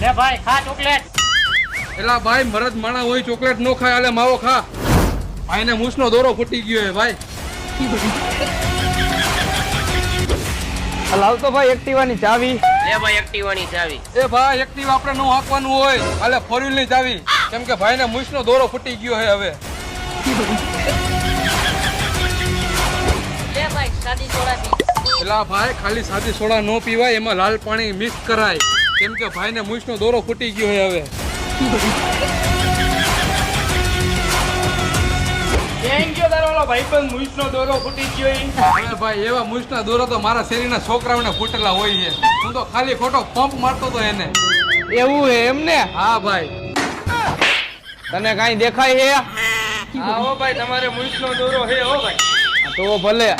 લે ભાઈ ખા ચોકલેટ. એલા ભાઈ મરદ માણા હોય ચોકલેટ નો ખાય આલે માવો ખા. ભાઈને મૂછનો દોરો ફૂટી ગયો હે ભાઈ. લાવતો ભાઈ એક્ટિવાની ચાવી. લે ભાઈ એક્ટિવાની ચાવી. એ ભાઈ એક્ટિવા આપણે નો હાંકવાનું હોય. આલે ફોર વ્હીલની ચાવી. કેમ કે ભાઈને મૂછનો દોરો ફૂટી ગયો હે હવે. લે ભાઈ સાદી એલા ભાઈ ખાલી સાદી સોડા નો પીવાય એમાં લાલ પાણી મિક્સ કરાય. કેમ કે ભાઈને મૂછનો દોરો ફૂટી ગયો હોય હવે. ભાઈ? એવા મૂછના દોરો તો મારા શરીરના છોકરાઓને ફૂટેલા હોય છે. હું તો ખાલી ખોટો પંપ મારતો તો એને. એવું હે એમને હા ભાઈ. તને કાઈ દેખાય હે? હા હો ભાઈ તમારે મૂછનો દોરો હે હો ભાઈ. તો ભલે.